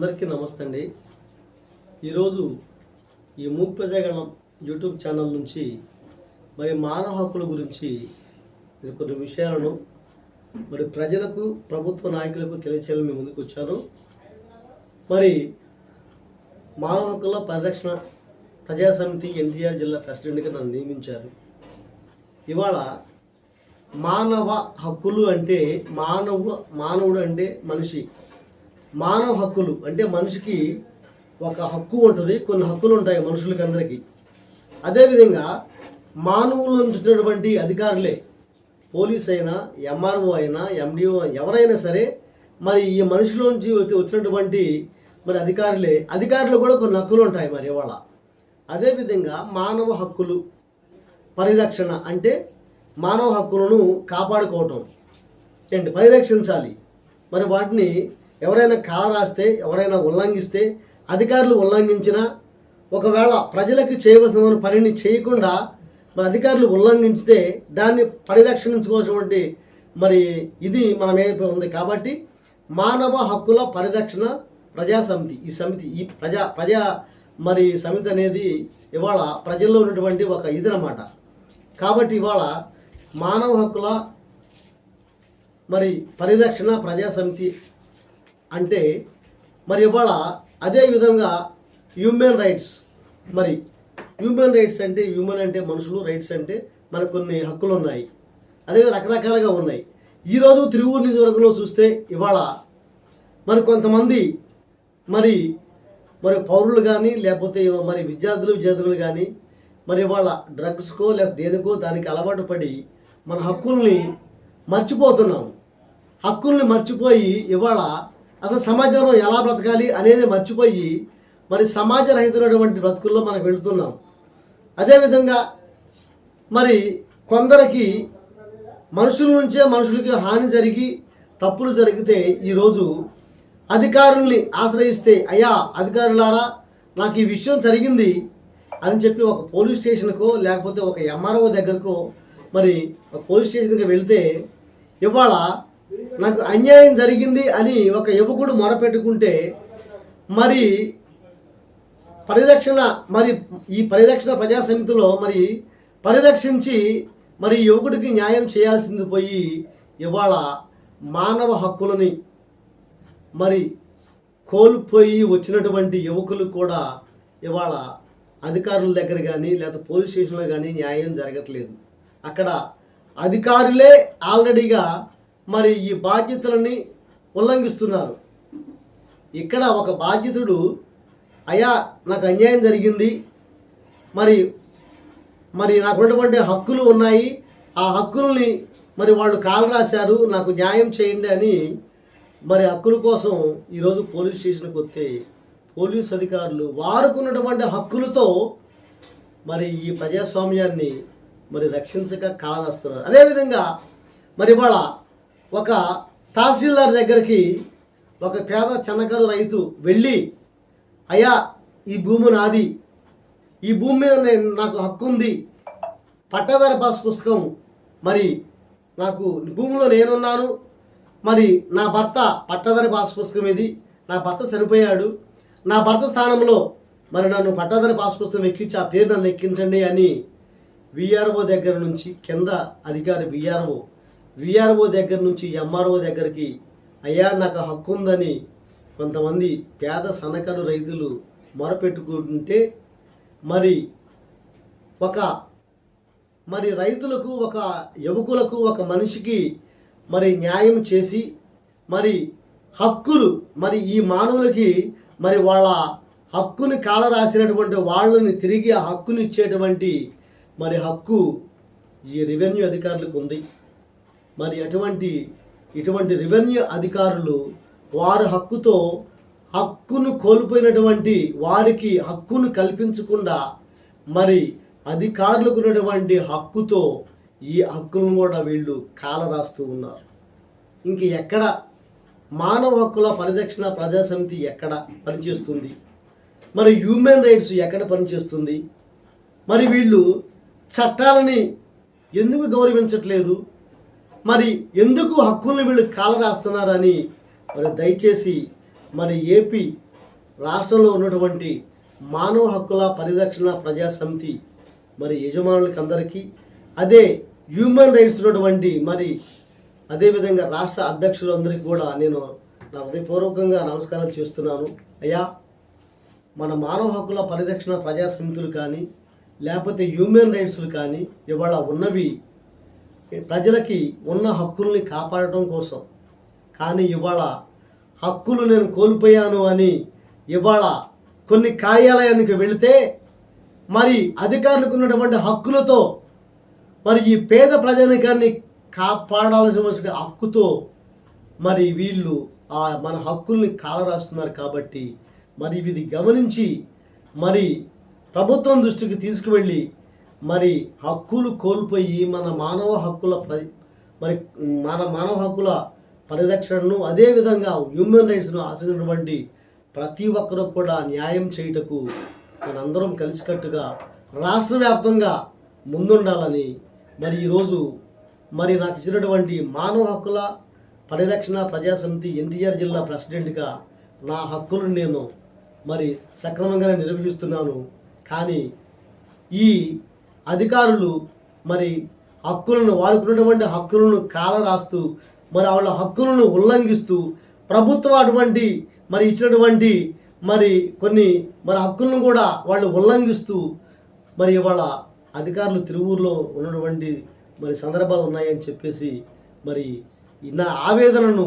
అందరికీ నమస్తే అండి ఈరోజు ఈ మూక్ ప్రజాగణం యూట్యూబ్ ఛానల్ నుంచి మరి మానవ హక్కుల గురించి కొన్ని విషయాలను మరి ప్రజలకు ప్రభుత్వ నాయకులకు తెలియచేయాలని మేము ముందుకు వచ్చాను. మరి మానవ హక్కుల పరిరక్షణ ప్రజా సమితి ఎన్టీఆర్ జిల్లా ప్రెసిడెంట్గా నన్ను నియమించారు. ఇవాళ మానవ హక్కులు అంటే మానవ మానవుడు అంటే మనిషి. మానవ హక్కులు అంటే మనిషికి ఒక హక్కు ఉంటుంది కొన్ని హక్కులు ఉంటాయి మనుషులకి అందరికీ అదేవిధంగా మానవులు ఉంచినటువంటి అధికారులే పోలీస్ అయినా ఎంఆర్ఓ అయినా ఎండిఓ ఎవరైనా సరే మరి ఈ మనిషిలోంచి వచ్చినటువంటి మరి అధికారులే అధికారులు కూడా కొన్ని హక్కులు ఉంటాయి మరి ఇవాళ. అదేవిధంగా మానవ హక్కులు పరిరక్షణ అంటే మానవ హక్కులను కాపాడుకోవటం ఏంటి? పరిరక్షించాలి. మరి వాటిని ఎవరైనా కాల రాస్తే ఎవరైనా ఉల్లంఘిస్తే అధికారులు ఉల్లంఘించినా ఒకవేళ ప్రజలకు చేయవలసిన పనిని చేయకుండా మరి అధికారులు ఉల్లంఘించితే దాన్ని పరిరక్షించుకోవాల్సినటువంటి మరి ఇది మన మీద ఉంది కాబట్టి మానవ హక్కుల పరిరక్షణ ప్రజా సమితి. ఈ సమితి ఈ ప్రజా ప్రజా మరి సమితి అనేది ఇవాళ ప్రజల్లో ఉన్నటువంటి ఒక ఇది అన్నమాట కాబట్టి ఇవాళ మానవ హక్కుల మరి పరిరక్షణ ప్రజా సమితి అంటే మరి ఇవాళ అదే విధంగా హ్యూమన్ రైట్స్ మరి హ్యూమన్ రైట్స్ అంటే హ్యూమన్ అంటే మనుషులు రైట్స్ అంటే మనకు కొన్ని హక్కులు ఉన్నాయి అదే రకరకాలుగా ఉన్నాయి. ఈరోజు తిరువూరు నియోజకవర్గంలో చూస్తే ఇవాళ మరి కొంతమంది మరి మరి పౌరులు కానీ లేకపోతే మరి విద్యార్థులు విద్యార్థులు కానీ మరి వాళ్ళ డ్రగ్స్కో లేకపోతే దేనికో దానికి అలవాటు పడి మన హక్కుల్ని మర్చిపోతున్నాం. హక్కుల్ని మర్చిపోయి ఇవాళ అసలు సమాజంలో ఎలా బ్రతకాలి అనేది మర్చిపోయి మరి సమాజ రహితమైనటువంటి బ్రతుకుల్లో మనం వెళుతున్నాం. అదేవిధంగా మరి కొందరికి మనుషుల నుంచే మనుషులకి హాని జరిగి తప్పులు జరిగితే ఈరోజు అధికారుల్ని ఆశ్రయిస్తే అయ్యా అధికారులారా నాకు ఈ విషయం జరిగింది అని చెప్పి ఒక పోలీస్ స్టేషన్కో లేకపోతే ఒక ఎంఆర్ఓ దగ్గరకో మరి ఒక పోలీస్ స్టేషన్కి వెళ్తే ఇవాళ నాకు అన్యాయం జరిగింది అని ఒక యువకుడు మొరపెట్టుకుంటే మరి పరిరక్షణ మరి ఈ పరిరక్షణ ప్రజా సమితిలో మరి పరిరక్షించి మరి యువకుడికి న్యాయం చేయాల్సింది పోయి ఇవాళ మానవ హక్కులని మరి కోల్పోయి వచ్చినటువంటి యువకులు కూడా ఇవాళ అధికారుల దగ్గర కానీ లేదా పోలీస్ స్టేషన్లో కానీ న్యాయం జరగట్లేదు. అక్కడ అధికారులే ఆల్రెడీగా మరి ఈ బాధ్యతలని ఉల్లంఘిస్తున్నారు. ఇక్కడ ఒక బాధ్యతుడు అయ్యా నాకు అన్యాయం జరిగింది. మరి మరి నాకు ఉన్నటువంటి హక్కులు ఉన్నాయి. ఆ హక్కుల్ని మరి వాళ్ళు కాలు రాశారు నాకు న్యాయం చేయండి అని మరి హక్కుల కోసం ఈరోజు పోలీస్ స్టేషన్కి వస్తే పోలీస్ అధికారులు వారుకున్నటువంటి హక్కులతో మరి ఈ ప్రజాస్వామ్యాన్ని మరి రక్షించక కాలరాస్తున్నారు. అదేవిధంగా మరి ఇవాళ ఒక తహసీల్దార్ దగ్గరికి ఒక పేద చిన్నకారు రైతు వెళ్ళి అయ్యా ఈ భూమి నాది. ఈ భూమి మీద నేను నాకు హక్కు ఉంది. పట్టాదారి పాస్ పుస్తకం. మరి నాకు భూమిలో నేనున్నాను. మరి నా భర్త పట్టాదారి పాస్ పుస్తకం ఇది నా భర్త చనిపోయాడు. నా భర్త స్థానంలో మరి నన్ను పట్టాదారి పాస్ పుస్తకం ఎక్కించి ఆ పేరు నన్ను ఎక్కించండి అని విఆర్ఓ దగ్గర నుంచి కింద అధికారి విఆర్ఓ విఆర్ఓ దగ్గర నుంచి ఎంఆర్ఓ దగ్గరికి అయ్యా నాకు హక్కు ఉందని కొంతమంది పేద సన్నకారు రైతులు మొరపెట్టుకుంటే మరి ఒక మరి రైతులకు ఒక యువకులకు ఒక మనిషికి మరి న్యాయం చేసి మరి హక్కులు మరి ఈ మానవులకి మరి వాళ్ళ హక్కుని కాల రాసినటువంటి వాళ్ళని తిరిగి ఆ హక్కుని ఇచ్చేటువంటి మరి హక్కు ఈ రెవెన్యూ అధికారులకు ఉంది. మరి అటువంటి ఇటువంటి రెవెన్యూ అధికారులు వారి హక్కుతో హక్కును కోల్పోయినటువంటి వారికి హక్కును కల్పించకుండా మరి అధికారులకు ఉన్నటువంటి హక్కుతో ఈ హక్కులను కూడా వీళ్ళు కాలరాస్తూ ఉన్నారు. ఇంక ఎక్కడ మానవ హక్కుల పరిరక్షణ ప్రజాసమితి ఎక్కడ పనిచేస్తుంది? మరి హ్యూమన్ రైట్స్ ఎక్కడ పనిచేస్తుంది? మరి వీళ్ళు చట్టాలని ఎందుకు గౌరవించట్లేదు? మరి ఎందుకు హక్కుల్ని వీళ్ళు కాలరాస్తున్నారని మరి దయచేసి మరి ఏపీ రాష్ట్రంలో ఉన్నటువంటి మానవ హక్కుల పరిరక్షణ ప్రజా సమితి మరి యజమానులకి అందరికీ అదే హ్యూమన్ రైట్స్ ఉన్నటువంటి మరి అదేవిధంగా రాష్ట్ర అధ్యక్షులందరికీ కూడా నేను నా హృదయపూర్వకంగా నమస్కారాలు చేస్తున్నాను. అయ్యా మన మానవ హక్కుల పరిరక్షణ ప్రజా సమితులు కానీ లేకపోతే హ్యూమన్ రైట్స్లు కానీ ఇవాళ ఉన్నవి ప్రజలకి ఉన్న హక్కుల్ని కాపాడటం కోసం. కానీ ఇవాళ హక్కులు నేను కోల్పోయాను అని ఇవాళ కొన్ని కార్యాలయానికి వెళితే మరి అధికారులకు ఉన్నటువంటి హక్కులతో మరి ఈ పేద ప్రజానికాన్ని కాపాడాల్సిన హక్కుతో మరి వీళ్ళు ఆ మన హక్కుల్ని కాలరాస్తున్నారు కాబట్టి మరి ఇది గమనించి మరి ప్రభుత్వం దృష్టికి తీసుకువెళ్ళి మరి హక్కులు కోల్పోయి మన మానవ హక్కుల ప్ర మరి మన మానవ హక్కుల పరిరక్షణను అదేవిధంగా హ్యూమన్ రైట్స్ను ఆశించినటువంటి ప్రతి ఒక్కరూ కూడా న్యాయం చేయుటకు మనందరం కలిసికట్టుగా రాష్ట్ర వ్యాప్తంగా ముందుండాలని మరి ఈరోజు మరి నాకు ఇచ్చినటువంటి మానవ హక్కుల పరిరక్షణ ప్రజాసమితి ఎన్టీఆర్ జిల్లా ప్రెసిడెంట్గా నా హక్కులను నేను మరి సక్రమంగానే నిర్వహిస్తున్నాను. కానీ ఈ అధికారులు మరి హక్కులను వారికి ఉన్నటువంటి హక్కులను కాలరాస్తూ మరి వాళ్ళ హక్కులను ఉల్లంఘిస్తూ ప్రభుత్వం అటువంటి మరి ఇచ్చినటువంటి మరి కొన్ని మరి హక్కులను కూడా వాళ్ళు ఉల్లంఘిస్తూ మరి ఇవాళ అధికారులు తిరువూరులో ఉన్నటువంటి మరి సందర్భాలు ఉన్నాయని చెప్పేసి మరి నా ఆవేదనను